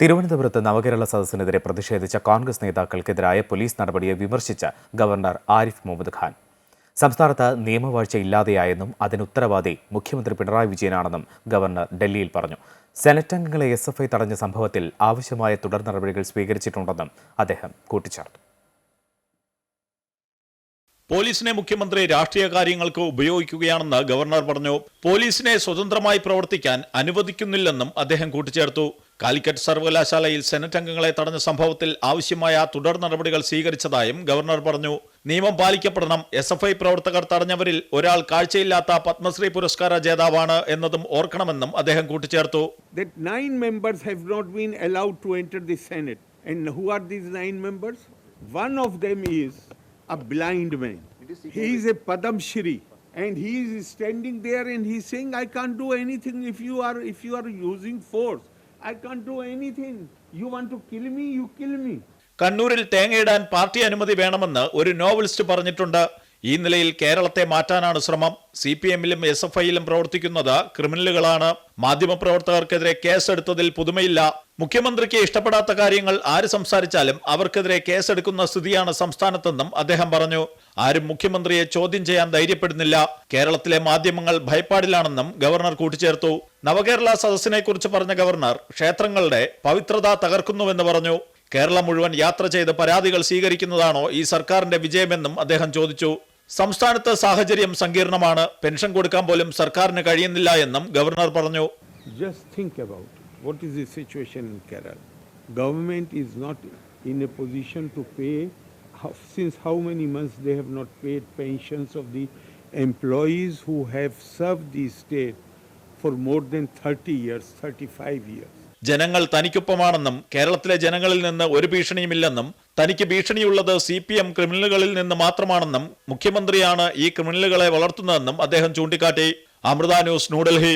തിരുവനന്തപുരത്ത് നവകേരള സദസ്സിനെതിരെ പ്രതിഷേധിച്ച കോൺഗ്രസ് നേതാക്കൾക്കെതിരായ പോലീസ് നടപടിയെ വിമർശിച്ച ഗവർണർ ആരിഫ് മുഹമ്മദ് ഖാൻ. സംസ്ഥാനത്ത് നിയമവാഴ്ച ഇല്ലാതെയായെന്നും അതിന് ഉത്തരവാദി മുഖ്യമന്ത്രി പിണറായി വിജയനാണെന്നും ഗവർണർ ഡൽഹിയിൽ പറഞ്ഞു. സെനറ്റ് അംഗങ്ങളെ എസ് എഫ് ഐ തടഞ്ഞ സംഭവത്തിൽ ആവശ്യമായ തുടർ നടപടികൾ സ്വീകരിച്ചിട്ടുണ്ടെന്നും അദ്ദേഹം കൂട്ടിച്ചേർത്തു. പോലീസിനെ മുഖ്യമന്ത്രി രാഷ്ട്രീയ കാര്യങ്ങൾക്ക് ഉപയോഗിക്കുകയാണെന്ന് ഗവർണർ പറഞ്ഞു. പോലീസിനെ സ്വതന്ത്രമായി പ്രവർത്തിക്കാൻ അനുവദിക്കുന്നില്ലെന്നും അദ്ദേഹം കൂട്ടിച്ചേർത്തു. കാലിക്കറ്റ് സർവകലാശാലയിൽ സെനറ്റ് അംഗങ്ങളെ തടഞ്ഞ സംഭവത്തിൽ ആവശ്യമായ തുടർ നടപടികൾ സ്വീകരിച്ചതായും ഗവർണർ പറഞ്ഞു. നിയമം പാലിക്കപ്പെടണം. എസ് എഫ് ഐ പ്രവർത്തകർ തടഞ്ഞവരിൽ ഒരാൾ കാഴ്ചയില്ലാത്ത പത്മശ്രീ പുരസ്കാര ജേതാവാണ് എന്നതും ഓർക്കണമെന്നും അദ്ദേഹം കൂട്ടിച്ചേർത്തു. And who are these nine members? One of them is a blind man. He is a Padam Shri. And he is standing there and he's saying, I can't do anything if you are if you are using force. I can't do anything. You want to kill me, you kill me. കണ്ണൂരിൽ തേങ്ങയിടാൻ party അനുമതി വേണമെന്ന് ഒരു novelist പറഞ്ഞിട്ടുണ്ട് ഈ നിലയിൽ കേരളത്തെ മാറ്റാനാണ് ശ്രമം. സി പി എമ്മിലും എസ് എഫ് ഐയിലും പ്രവർത്തിക്കുന്നത് ക്രിമിനലുകളാണ്. മാധ്യമപ്രവർത്തകർക്കെതിരെ കേസെടുത്തതിൽ പുതുമയില്ല. മുഖ്യമന്ത്രിക്ക് ഇഷ്ടപ്പെടാത്ത കാര്യങ്ങൾ ആര് സംസാരിച്ചാലും അവർക്കെതിരെ കേസെടുക്കുന്ന സ്ഥിതിയാണ് സംസ്ഥാനത്തെന്നും അദ്ദേഹം പറഞ്ഞു. ആരും മുഖ്യമന്ത്രിയെ ചോദ്യം ചെയ്യാൻ ധൈര്യപ്പെടുന്നില്ല. കേരളത്തിലെ മാധ്യമങ്ങൾ ഭയപ്പാടിലാണെന്നും ഗവർണർ കൂട്ടിച്ചേർത്തു. നവകേരള സദസ്സിനെ കുറിച്ച് പറഞ്ഞ ഗവർണർ ക്ഷേത്രങ്ങളുടെ പവിത്രത തകർക്കുന്നുവെന്ന് പറഞ്ഞു. കേരളം മുഴുവൻ യാത്ര ചെയ്ത് പരാതികൾ സ്വീകരിക്കുന്നതാണോ ഈ സർക്കാരിന്റെ വിജയമെന്നും അദ്ദേഹം ചോദിച്ചു. സംസ്ഥാനത്ത് സാഹചര്യം സങ്കീർണമാണ് പെൻഷൻ കൊടുക്കാൻ പോലും സർക്കാരിന് കഴിയുന്നില്ല എന്നും ഗവർണർ പറഞ്ഞു what is the situation in Kerala. Government is not in a position to pay. Since how many months they have not paid pensions of the employees who have served state for more than 30 years, 35 years. ജനങ്ങൾ തനിക്കൊപ്പമാണെന്നും കേരളത്തിലെ ജനങ്ങളിൽ നിന്ന് ഒരു ഭീഷണിയുമില്ലെന്നും തനിക്ക് ഭീഷണിയുള്ളത് C P M ക്രിമിനലുകളിൽ നിന്ന് മാത്രമാണെന്നും മുഖ്യമന്ത്രിയാണ് ഈ ക്രിമിനലുകളെ വളർത്തുന്നതെന്നും അദ്ദേഹം ചൂണ്ടിക്കാട്ടി. അമൃത ന്യൂസ് ന്യൂഡൽഹി.